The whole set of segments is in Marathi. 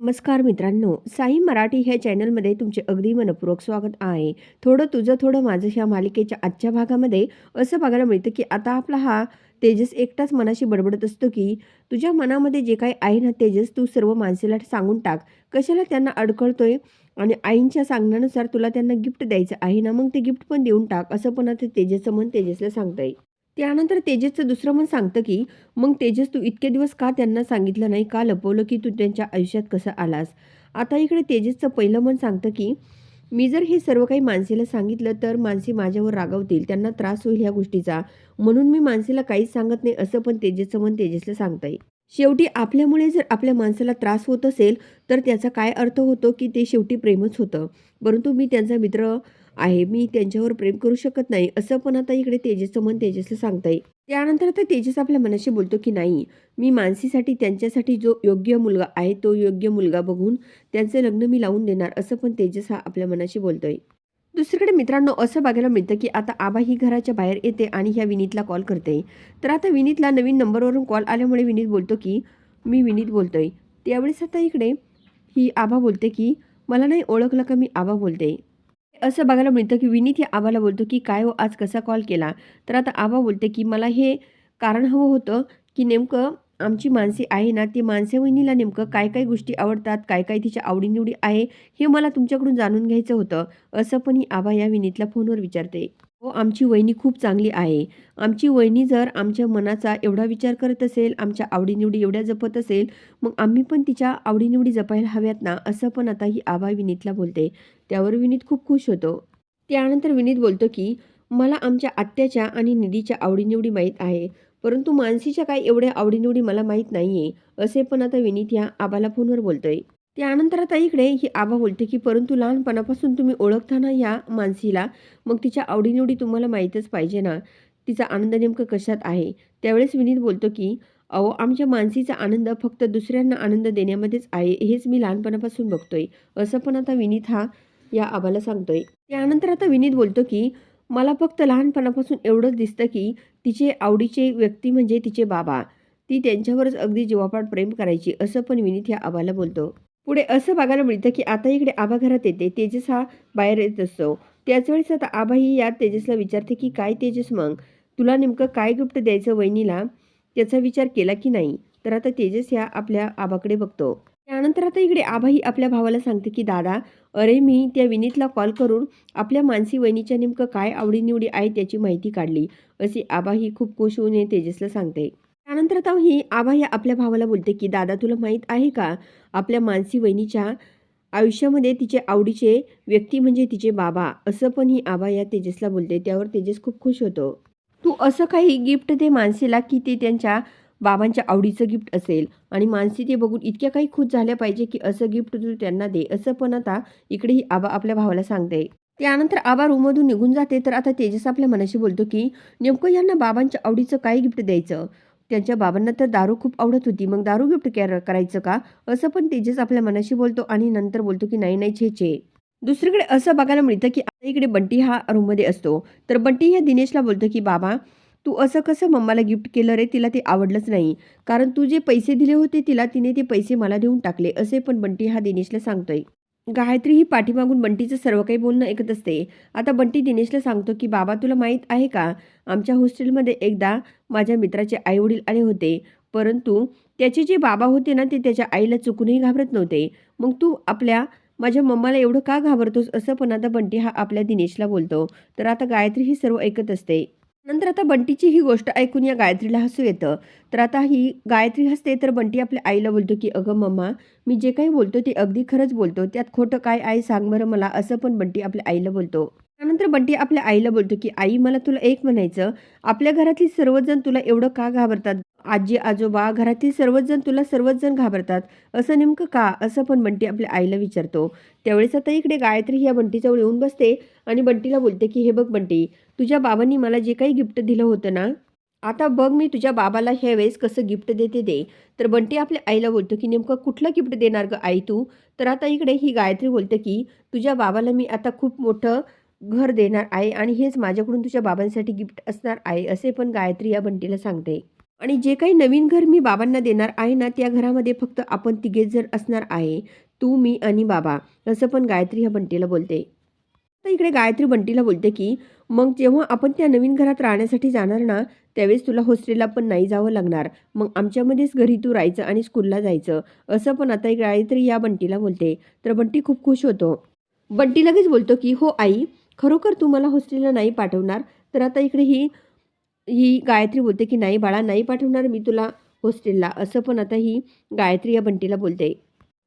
नमस्कार मित्रांनो साई मराठी ह्या चॅनलमध्ये तुमचे अगदी मनपूर्वक स्वागत आहे. थोडं तुझं थोडं माझं ह्या मालिकेच्या आजच्या भागामध्ये असं बघायला मिळतं की आता आपला हा तेजस एकटाच मनाशी बडबडत असतो की तुझ्या मनामध्ये जे काही आहे ना तेजस तू सर्व माणसेला सांगून टाक. कशाला त्यांना अडकळतोय? आणि आईंच्या सांगण्यानुसार तुला त्यांना गिफ्ट द्यायचं आहे ना मग ते गिफ्ट पण देऊन टाक असं पण आता तेजसचं मन तेजसला सांगतंय. त्यानंतर तेजसचं दुसरं मन सांगतं की मग तेजस तू इतके दिवस का त्यांना सांगितलं नाही? का लपवलं की तू त्यांच्या आयुष्यात कसं आलास? आता इकडे तेजसचं पहिलं मन सांगतं की मी जर हे सर्व काही मानसीला सांगितलं तर मानसी माझ्यावर रागवतील. त्यांना त्रास होईल ह्या गोष्टीचा. म्हणून मी मानसीला काहीच सांगत नाही असं पण तेजसचं मन तेजसला सांगतंय. शेवटी आपल्यामुळे जर आपल्या माणसाला त्रास होत असेल तर त्याचा काय अर्थ होतो की ते शेवटी प्रेमच होतं. परंतु मी त्यांचा मित्र आहे. मी त्यांच्यावर प्रेम करू शकत नाही असं पण आता इकडे तेजसचं मन तेजसला सांगताय. त्यानंतर आता तेजस आपल्या मनाशी बोलतो की नाही मी मानसीसाठी त्यांच्यासाठी जो योग्य मुलगा आहे तो योग्य मुलगा बघून त्यांचं लग्न मी लावून देणार असं पण तेजस हा आपल्या मनाशी बोलतोय. दुसरीकडे मित्रांनो असं बघायला मिळतं की आता आबा ही घराच्या बाहेर येते आणि ह्या विनीतला कॉल करते. तर आता विनीतला नवीन नंबरवरून कॉल आल्यामुळे विनीत बोलतो की मी विनीत बोलतोय. त्यावेळेस आता इकडे ही आबा बोलते की मला नाही ओळखलं का मी आबा बोलते? असं बघायला मिळतं की विनीत हे आबाला बोलतो की काय हो आज कसा कॉल केला? तर आता आबा बोलते की मला हे कारण हवं होतं की नेमकं आमची माणसे आहे ना ती माणसे वहिनीला नेमकं काय काय गोष्टी आवडतात काय काय तिच्या आवडीनिवडी आहे हे मला तुमच्याकडून जाणून घ्यायचं होतं. असं पण ही आबा या विनीतला फोनवर विचारते. हो आमची वहिनी खूप चांगली आहे. आमची वहिनी जर आमच्या मनाचा एवढा विचार करत असेल आमच्या आवडीनिवडी एवढ्या जपत असेल मग आम्ही पण तिच्या आवडीनिवडी जपायला हव्यात ना असं पण आता ही आबा विनीतला बोलते. त्यावर विनीत खूप खुश होतो. त्यानंतर विनीत बोलतो की मला आमच्या आत्याच्या आणि निधीच्या आवडीनिवडी माहीत आहे परंतु मानसीच्या काय एवढ्या आवडीनिवडी मला माहीत नाही आहे असे पण आता विनीत ह्या आबाला फोनवर बोलतोय. त्यानंतर आता इकडे ही आबा बोलते की परंतु लहानपणापासून तुम्ही ओळखताना या मानसीला? मग तिच्या आवडीनिवडी तुम्हाला माहीतच पाहिजे ना? तिचा आनंद नेमकं कशात आहे? त्यावेळेस विनीत बोलतो की अहो आमच्या मानसीचा आनंद फक्त दुसऱ्यांना आनंद देण्यामध्येच आहे हेच मी लहानपणापासून बघतोय. असं पण आता विनीत हा या आबाला सांगतोय. त्यानंतर आता विनीत बोलतो की मला फक्त लहानपणापासून एवढंच दिसतं की तिचे आवडीचे व्यक्ती म्हणजे तिचे बाबा. ती त्यांच्यावरच अगदी जीवापाड प्रेम करायची. असं पण विनीत या आबाला बोलतो. पुढे असं बघायला मिळतं की आता इकडे आभा घरात येते तेजस हा बाहेर येत असतो. त्याच वेळेस आता आभाही या तेजसला विचारते की काय तेजस मग? तुला नेमकं काय गिफ्ट द्यायचं वहिनीला? त्याचा विचार केला की नाही. तर आता तेजस ह्या आपल्या आबाकडे बघतो. त्यानंतर आता इकडे आभाही आपल्या भावाला सांगते की दादा अरे मी त्या विनीतला कॉल करून आपल्या मानसी वहिनीच्या नेमकं काय आवडीनिवडी आहे त्याची माहिती काढली. असे आबा ही खूप खुश होऊन तेजसला सांगते. त्यानंतर आता ही आबा ही आपल्या भावाला बोलते की दादा तुला माहीत आहे का? आपल्या मानसी वहिनीच्या आयुष्यामध्ये तिचे आवडीचे व्यक्ती म्हणजे तिचे बाबा. असं पण ही आबा या तेजसला बोलते. त्यावर तेजस खूप खुश होतो. तू असं काही गिफ्ट दे मानसीला की ते त्यांच्या बाबांच्या आवडीचं गिफ्ट असेल. आणि मानसी ते बघून इतक्या काही खुश झाल्या पाहिजे की असं गिफ्ट तू त्यांना दे. असं पण आता इकडे ही आबा आपल्या भावाला सांगते. त्यानंतर आबा रूममधून निघून जाते. तर आता तेजस आपल्या मनाशी बोलतो की नेमकं यांना बाबांच्या आवडीचं काय गिफ्ट द्यायचं? त्यांच्या बाबांना तर दारू खूप आवडत होती. मग दारू गिफ्ट करायचं का? असं पण तेजस आपल्या मनाशी बोलतो आणि नंतर बोलतो की नाही नाही छे छे. दुसरीकडे असं बघायला मिळतं की आता इकडे बंटी हा रूममध्ये असतो. तर बंटी ह्या दिनेशला बोलतो की बाबा तू असं कसं मम्माला गिफ्ट केलं रे? तिला ते आवडलंच नाही. कारण तू जे पैसे दिले होते तिला तिने ते पैसे मला देऊन टाकले. असे पण बंटी हा दिनेशला सांगतोय. गायत्री ही पाठीमागून बंटीचं सर्व काही बोलणं ऐकत असते. आता बंटी दिनेशला सांगतो की बाबा तुला माहीत आहे का? आमच्या हॉस्टेलमध्ये एकदा माझ्या मित्राचे आईवडील आले होते. परंतु त्याचे जे बाबा होते ना ते त्याच्या आईला चुकूनही घाबरत नव्हते. मग तू आपल्या माझ्या मम्माला एवढं का घाबरतोस? असं पण आता बंटी हा आपल्या दिनेशला बोलतो. तर आता गायत्री ही सर्व ऐकत असते. नंतर आता बंटीची ही गोष्ट ऐकून या गायत्रीला हसू येतं. तर आता ही गायत्री हसते तर बंटी आपल्या आईला बोलतो की अगं मम्मा मी जे काही बोलतो ते अगदी खरंच बोलतो. त्यात खोटं काय आहे सांग बरं मला असं पण बंटी आपल्या आईला बोलतो. त्यानंतर बंटी आपल्या आईला बोलतो की आई मला तुला एक म्हणायचं. आपल्या घरातली सर्वजण तुला एवढं का घाबरतात? आजी आजोबा घरातील सर्वजण तुला सर्वच जण घाबरतात. असं नेमकं का? असं पण बंटी आपल्या आईला विचारतो. त्यावेळेस आता इकडे गायत्री ह्या बंटीजवळ येऊन बसते आणि बंटीला बोलते की हे बघ बंटी तुझ्या बाबांनी मला जे काही गिफ्ट दिलं होतं ना आता बघ मी तुझ्या बाबाला ह्या वेळेस कसं गिफ्ट देते दे तर बंटी आपल्या आईला बोलतो की नेमकं कुठलं गिफ्ट देणार ग आई तू? तर आता इकडे ही गायत्री बोलते की तुझ्या बाबाला मी आता खूप मोठं घर देणार आहे आणि हेच माझ्याकडून तुझ्या बाबांसाठी गिफ्ट असणार आहे असे पण गायत्री या बंटीला सांगते. आणि जे काही नवीन घर मी बाबांना देणार आहे ना त्या घरामध्ये फक्त आपण तिघेच जर असणार आहे तू मी आणि बाबा. असं पण गायत्री ह्या बंटीला बोलते. तर इकडे गायत्री बंटीला बोलते की मग जेव्हा आपण त्या नवीन घरात राहण्यासाठी जाणार ना त्यावेळेस तुला हॉस्टेलला पण नाही जावं लागणार. मग आमच्यामध्येच घरी तू राहायचं आणि स्कूलला जायचं. असं पण आता एक गायत्री या बंटीला बोलते. तर बंटी खूप खुश होतो. बंटी लगेच बोलतो की हो आई खरोखर तू मला हॉस्टेलला नाही पाठवणार. तर आता इकडे ही ही गायत्री बोलते की नाही बाळा नाही पाठवणार मी तुला हॉस्टेलला असं पण आता ही गायत्री या बंटीला बोलते.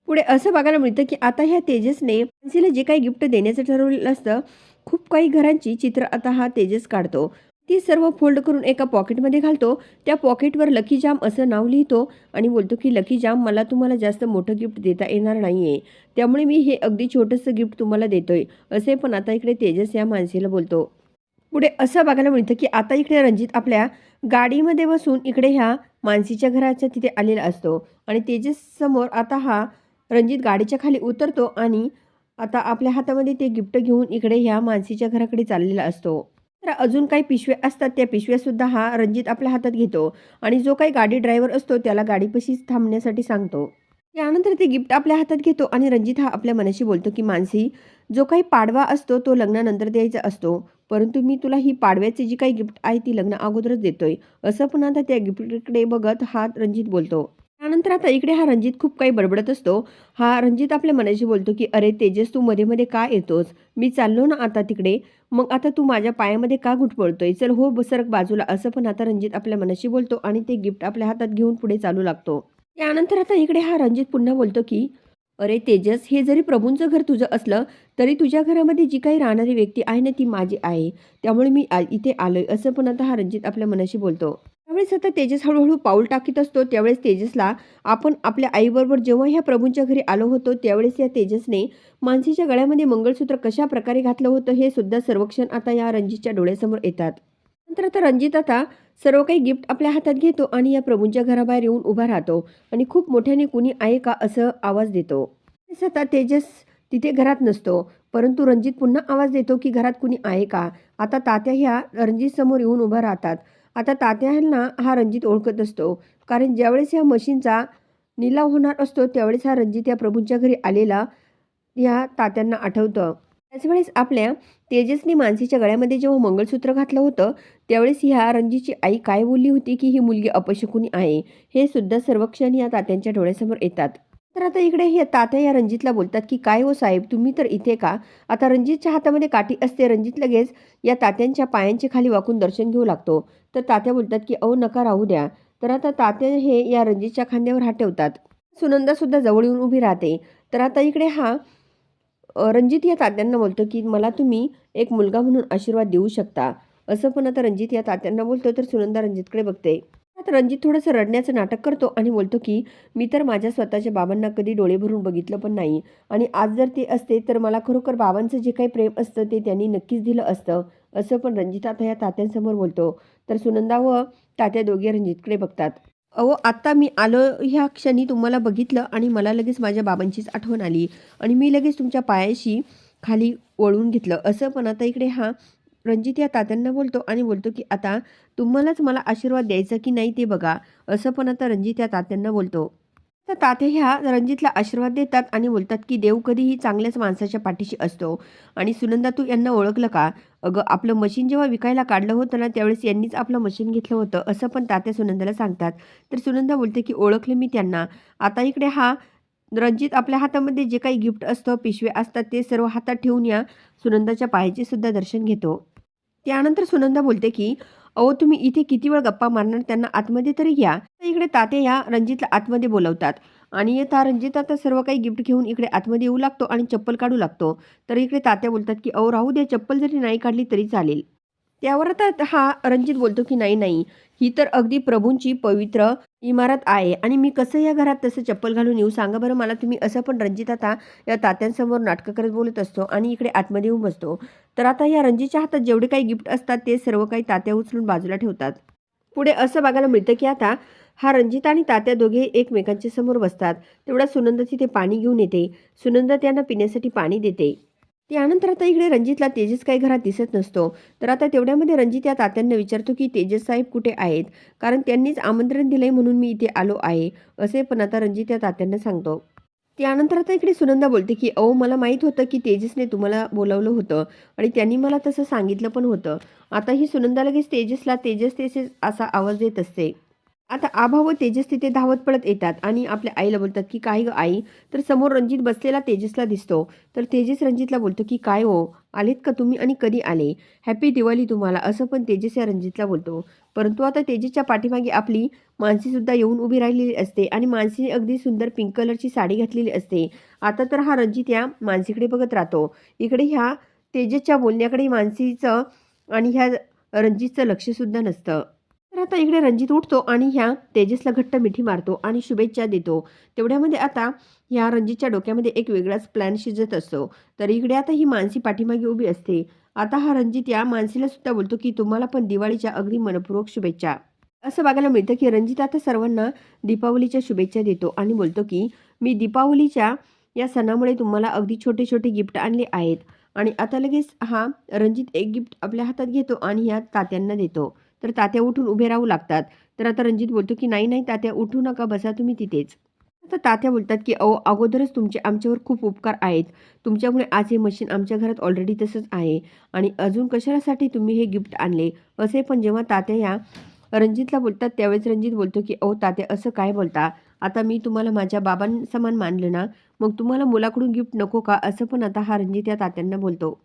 पुढे असं बघायला मिळतं की आता ह्या तेजसने मानसीला जे काही गिफ्ट देण्याचं ठरवलेलं असतं खूप काही घरांची चित्र आता हा तेजस काढतो. ती सर्व फोल्ड करून एका पॉकेटमध्ये घालतो. त्या पॉकेटवर लकी जाम असं नाव लिहितो आणि बोलतो की लकी जाम मला तुम्हाला जास्त मोठं गिफ्ट देता येणार नाही आहे त्यामुळे मी हे अगदी छोटंसं गिफ्ट तुम्हाला देतोय. असे पण आता इकडे तेजस या माणसीला बोलतो. पुढे असं बघायला मिळतं की आता इकडे रणजित आपल्या गाडीमध्ये बसून इकडे ह्या मानसीच्या घराच्या तिथे आलेला असतो. आणि तेजस समोर आता हा रणजित गाडीच्या खाली उतरतो आणि आता आपल्या हातामध्ये ते गिफ्ट घेऊन इकडे ह्या मानसीच्या घराकडे चाललेला असतो. तर अजून काही पिशव्या असतात त्या पिशव्यासुद्धा हा रणजित आपल्या हातात घेतो आणि जो काही गाडी ड्रायव्हर असतो त्याला गाडीपाशी थांबण्यासाठी सांगतो. त्यानंतर ते गिफ्ट आपल्या हातात घेतो आणि रणजित हा आपल्या मनाशी बोलतो की मानसी जो काही पाडवा असतो तो लग्नानंतर द्यायचा असतो. परंतु मी तुला ही पाडव्याची जी काही गिफ्ट आहे ती लग्न अगोदरच देतोय. असं पण आता त्या गिफ्टकडे बघत हा रणजित बोलतो. त्यानंतर आता इकडे हा रणजित खूप काही बडबडत असतो. हा रणजित आपल्या मनाशी बोलतो की अरे तेजस तू मध्ये मध्ये का येतोस? मी चाललो ना आता तिकडे. मग आता तू माझ्या पायामध्ये का घुटपळतोय चल हो बसरक बाजूला. असं पण आता रणजित आपल्या मनाशी बोलतो आणि ते गिफ्ट आपल्या हातात घेऊन पुढे चालू लागतो. त्यानंतर आता इकडे हा रणजित पुन्हा बोलतो की अरे तेजस हे जरी प्रभूंचं घर तुझं असलं तरी तुझ्या घरामध्ये जी काही राहणारी व्यक्ती आहे ना ती माझी आहे त्यामुळे मी इथे आलोय असं पण आता हा रणजित आपल्या मनाशी बोलतो. त्यावेळेस आता तेजस हळूहळू पाऊल टाकीत असतो त्यावेळेस तेजसला आपण आपल्या आईबरोबर जेव्हा ह्या प्रभूंच्या घरी आलो होतो त्यावेळेस या तेजसने मानसीच्या गळ्यामध्ये मंगळसूत्र कशा प्रकारे घातलं होतं हे सुद्धा सर्वक्षण आता या रणजितच्या डोळ्यासमोर येतात. नंतर आता रणजित आता सर्व काही गिफ्ट आपल्या हातात घेतो आणि या प्रभूंच्या घराबाहेर येऊन उभा राहतो आणि खूप मोठ्याने कुणी आहे का असं आवाज देतो. स्वतः आता तेजस तिथे घरात नसतो परंतु रणजित पुन्हा आवाज देतो की घरात कुणी आहे का? आता तात्या ह्या रणजित समोर येऊन उभा राहतात. आता तात्यांना हा रणजित ओळखत असतो कारण ज्यावेळेस या मशीनचा निलाव होणार असतो त्यावेळेस हा रणजित या प्रभूंच्या घरी आलेला या तात्यांना आठवतं. त्याच वेळेस आपल्या तेजसने मानसीच्या गळ्यामध्ये जेव्हा मंगळसूत्र घातलं होतं त्यावेळेस ह्या रणजीतची आई काय बोलली होती की ही मुलगी अपशकुनी आहे? हे सुद्धा सर्व क्षण या तात्यांच्या डोळ्यासमोर येतात. तर आता इकडे हे तात्या या रणजितला बोलतात की काय हो साहेब तुम्ही तर इथे का? आता रणजितच्या हातामध्ये काठी असते रणजित लगेच या तात्यांच्या पायांच्या खाली वाकून दर्शन घेऊ लागतो. तर तात्या बोलतात की अहो नका राहू द्या. तर आता तात्या हे या रणजितच्या खांद्यावर हात ठेवतात. सुनंदासुद्धा जवळ येऊन उभी राहते. तर आता इकडे हा रणजित या तात्यांना बोलतो की मला तुम्ही एक मुलगा म्हणून आशीर्वाद देऊ शकता. असं पण आता रणजित या तात्यांना बोलतो तर सुनंदा रणजितकडे बघते. आता रणजित थोडंसं रडण्याचं नाटक करतो आणि बोलतो की मी तर माझ्या स्वतःच्या बाबांना कधी डोळे भरून बघितलं पण नाही. आणि आज जर ते असते तर मला खरोखर बाबांचं जे काही प्रेम असतं ते त्यांनी नक्कीच दिलं असतं. असं पण रणजित आता या तात्यांसमोर बोलतो. तर सुनंदा व तात्या दोघे रणजितकडे बघतात. अहो आत्ता मी आलो ह्या क्षणी तुम्हाला बघितलं आणि मला लगेच माझ्या बाबांचीच आठवण आली. आणि मी लगेच तुमच्या पायाशी खाली वळवून घेतलं. असं पण आता इकडे हा रणजित या तात्यांना बोलतो आणि बोलतो की आता तुम्हालाच मला आशीर्वाद द्यायचा की नाही ते बघा. असं पण आता रणजित या तात्यांना बोलतो. तर तात्या ह्या रणजितला आशीर्वाद देतात आणि बोलतात की देव कधीही चांगल्याच माणसाच्या पाठीशी असतो. आणि सुनंदा तू यांना ओळखलं का? अगं आपलं मशीन जेव्हा विकायला काढलं होतं ना त्यावेळेस यांनीच आपलं मशीन घेतलं होतं असं पण तात्या सुनंदाला सांगतात. तर सुनंदा बोलते की ओळखलं मी त्यांना. आता इकडे हा रणजित आपल्या हातामध्ये जे काही गिफ्ट असतं पिशवे असतात ते सर्व हातात ठेवून या सुनंदाच्या पायाचे सुद्धा दर्शन घेतो. त्यानंतर सुनंदा बोलते की अहो तुम्ही इथे किती वेळ गप्पा मारणार? त्यांना आतमध्ये तरी घ्या. तर इकडे तात्या या रणजितला आतमध्ये बोलवतात. आणि येता रणजित आता सर्व काही गिफ्ट घेऊन इकडे आतमध्ये येऊ लागतो आणि चप्पल काढू लागतो. तर इकडे तात्या बोलतात की अहो राहू द्या चप्पल जरी नाही काढली तरी चालेल. त्यावर आता हा रणजित बोलतो की नाही नाही ही तर अगदी प्रभूंची पवित्र इमारत आहे आणि मी कसं या घरात तसं चप्पल घालून येऊ? सांगा बरं मला तुम्ही असं पण रणजित आता या तात्यांसमोर नाटकं करत बोलत असतो आणि इकडे आतमध्ये येऊन बसतो. तर आता या रणजितच्या हातात जेवढे काही गिफ्ट असतात ते सर्व काही तात्या उचलून बाजूला ठेवतात. पुढे असं बघायला मिळतं की आता हा रणजित आणि तात्या दोघे एकमेकांच्या समोर बसतात. तेवढा सुनंदा तिथे पाणी घेऊन येते. सुनंदा त्यांना पिण्यासाठी पाणी देते. त्यानंतर आता इकडे रणजितला तेजस काही घरात दिसत नसतो. तर आता तेवढ्यामध्ये रणजित या तात्यांना विचारतो की तेजस साहेब कुठे आहेत? कारण त्यांनीच आमंत्रण दिलंय म्हणून मी इथे आलो आहे. असे पण आता रणजित या तात्यांना सांगतो. त्यानंतर आता इकडे सुनंदा बोलते की अहो मला माहीत होतं की तेजसने तुम्हाला बोलावलं होतं आणि त्यांनी मला तसं सांगितलं पण होतं. आता ही सुनंदा लगेच तेजसला तेजस तेजस असा आवाज देत असते. आता आभा व तेजस तिथे धावत पडत येतात आणि आपल्या आईला बोलतात की काय ग आई? तर समोर रणजित बसलेला तेजसला दिसतो. तर तेजस रणजितला बोलतो की काय हो? आलेत का तुम्ही आणि कधी आले? हॅपी दिवाळी तुम्हाला. असं पण तेजस या रणजितला बोलतो. परंतु आता तेजसच्या पाठीमागे आपली मानसीसुद्धा येऊन उभी राहिलेली असते आणि मानसीने अगदी सुंदर पिंक कलरची साडी घातलेली असते. आता तर हा रणजित या मानसीकडे बघत राहतो. इकडे ह्या तेजसच्या बोलण्याकडे मानसीचं आणि ह्या रणजितचं लक्षसुद्धा नसतं. तर आता इकडे रणजित उठतो आणि ह्या तेजसला घट्ट मिठी मारतो आणि शुभेच्छा देतो. तेवढ्यामध्ये आता ह्या रणजितच्या डोक्यामध्ये एक वेगळाच प्लॅन शिजत असतो. तर इकडे आता ही मानसी पाठीमागे उभी असते. आता हा रणजित या मानसीला सुद्धा बोलतो की तुम्हाला पण दिवाळीच्या अगदी मनपूर्वक शुभेच्छा. असं बघायला मिळतं की रणजित आता सर्वांना दीपावलीच्या शुभेच्छा देतो आणि बोलतो की मी दीपावलीच्या या सणामुळे तुम्हाला अगदी छोटे छोटे गिफ्ट आणले आहेत. आणि आता लगेच हा रणजित एक गिफ्ट आपल्या हातात घेतो आणि ह्या तात्यांना देतो. तर तात्या उठून उभे राहू लागतात. तर आता रणजित बोलतो की नाही नाही तात्या उठू नका बसा तुम्ही तिथेच. आता तात्या बोलतात की अहो अगोदरच तुमचे आमच्यावर खूप उपकार आहेत. तुमच्यामुळे आज हे मशीन आमच्या घरात ऑलरेडी तसंच आहे. आणि अजून कशासाठी तुम्ही हे गिफ्ट आणले? असे पण जेव्हा तात्या या रणजितला बोलतात त्यावेळेस रणजित बोलतो की अहो तात्या असं काय बोलता? आता मी तुम्हाला माझ्या बाबांसमान मानलं ना मग तुम्हाला मुलाकडून गिफ्ट नको का? असं पण आता हा रणजित या तात्यांना बोलतो.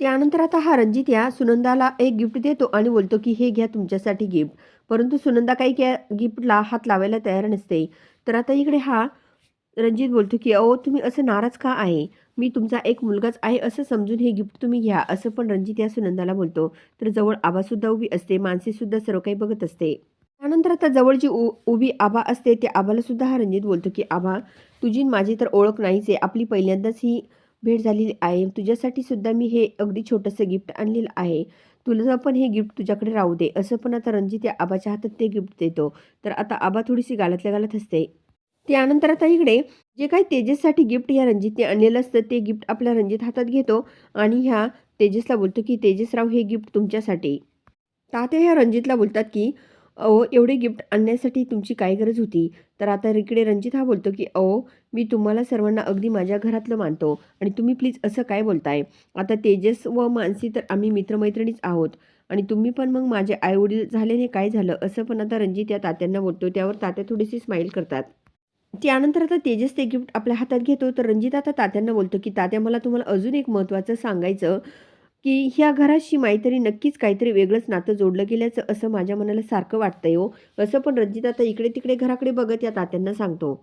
त्यानंतर आता हा रणजित या सुनंदाला एक गिफ्ट देतो आणि बोलतो की हे घ्या तुमच्यासाठी गिफ्ट परंतु सुनंदा काही क्या गिफ्टला हात लावायला तयार नसते. तर आता इकडे हा रणजित बोलतो की अहो तुम्ही असं नाराज का आहे? मी तुमचा एक मुलगाच आहे असं समजून हे गिफ्ट तुम्ही घ्या असं पण रणजित या सुनंदाला बोलतो. तर जवळ आबासुद्धा उभी असते मानसीसुद्धा सर्व काही बघत असते. त्यानंतर आता जवळ जी उ उभी आबा असते त्या आबालासुद्धा हा रणजित बोलतो की आबा तुझी माझी तर ओळख नाहीच आहे. आपली पहिल्यांदाच ही भेट झालेली आहे. तुझ्यासाठी सुद्धा मी हे अगदी छोटंसं गिफ्ट आणलेलं आहे. तुला पण हे गिफ्ट तुझ्याकडे राहू दे. असं पण आता रणजित या आबाच्या हातात ते गिफ्ट देतो. तर आता आबा थोडीशी गालातल्या गालात असते त्यानंतर आता इकडे जे काही तेजससाठी गिफ्ट या रणजितने आणलेलं असतं ते गिफ्ट आपल्या रणजित हातात घेतो आणि ह्या तेजसला बोलतो की तेजसराव हे गिफ्ट तुमच्यासाठी. तात्या ह्या रणजितला बोलतात की अहो एवढे गिफ्ट आणण्यासाठी तुमची काय गरज होती? तर आता इकडे रणजित हा बोलतो की अहो मी तुम्हाला सर्वांना अगदी माझ्या घरातलं मानतो आणि तुम्ही प्लीज असं काय बोलताय? आता तेजस व मानसी तर आम्ही मित्रमैत्रिणीच आहोत आणि तुम्ही पण मग माझे आईवडील झाल्याने काय झालं? असं पण आता रणजित या तात्यांना बोलतो. त्यावर तात्या थोडीशी स्माईल करतात. त्यानंतर आता तेजस ते गिफ्ट आपल्या हातात घेतो. तर रणजित आता तात्यांना बोलतो की तात्या मला तुम्हाला अजून एक महत्त्वाचं सांगायचं. की ह्या घराशी माहीतरी नक्कीच काहीतरी वेगळंच नातं जोडलं गेल्याचं असं माझ्या मनाला सारखं वाटतंय हो. असं पण रणजित आता इकडे तिकडे घराकडे बघत या तात्यांना सांगतो.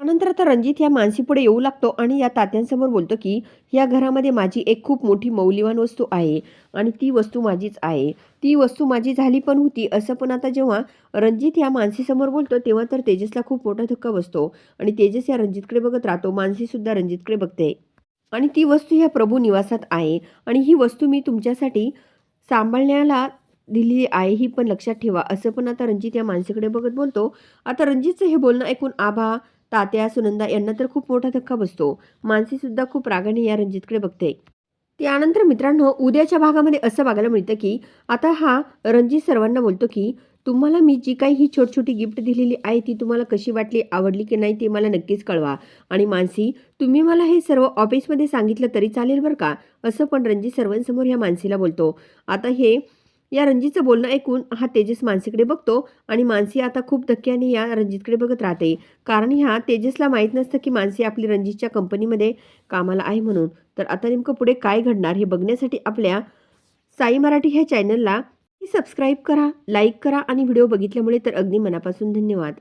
त्यानंतर आता रणजित या मानसीपुढे येऊ लागतो आणि या तात्यांसमोर बोलतो की या घरामध्ये माझी एक खूप मोठी मौल्यवान वस्तू आहे आणि ती वस्तू माझीच आहे. ती वस्तू माझी झाली पण होती. असं पण आता जेव्हा रणजित या मानसीसमोर बोलतो तेव्हा तर तेजसला खूप मोठा धक्का बसतो आणि तेजस या रणजितकडे बघत राहतो. मानसीसुद्धा रणजितकडे बघते. आणि ती वस्तू ह्या प्रभू निवासात आहे. आणि ही वस्तू मी तुमच्यासाठी सांभाळण्याला दिलेली आहे ही पण लक्षात ठेवा. असं पण आता रणजित या माणसाकडे बघत बोलतो. आता रणजितचं हे बोलणं ऐकून आभा तात्या सुनंदा यांना तर खूप मोठा धक्का बसतो. मानसीसुद्धा खूप रागाने या रणजितकडे बघते. त्यानंतर मित्रांनो उद्याच्या भागामध्ये असं बघायला मिळतं की आता हा रणजित सर्वांना बोलतो की तुम्हाला मी जी काही ही छोटछोटी छोटी गिफ्ट दिलेली आहे ती तुम्हाला कशी वाटली आवडली की नाही ते मला नक्कीच कळवा. आणि मानसी तुम्ही मला हे सर्व ऑफिसमध्ये सांगितलं तरी चालेल बरं का? असं पण रणजित सर्वांसमोर ह्या मानसीला बोलतो. आता हे या रणजितचं बोलणं ऐकून हा तेजस मानसीकडे बघतो आणि मानसी आता खूप धक्क्याने या रणजितकडे बघत राहते. कारण ह्या तेजसला माहीत नसतं की मानसी आपली रणजितच्या कंपनीमध्ये कामाला आहे म्हणून. तर आता नेमकं पुढे काय घडणार हे बघण्यासाठी आपल्या साई मराठी ह्या चॅनलला सबस्क्राईब करा लाईक करा आणि व्हिडिओ बघितल्यामुळे तर अगदी मनापासून धन्यवाद.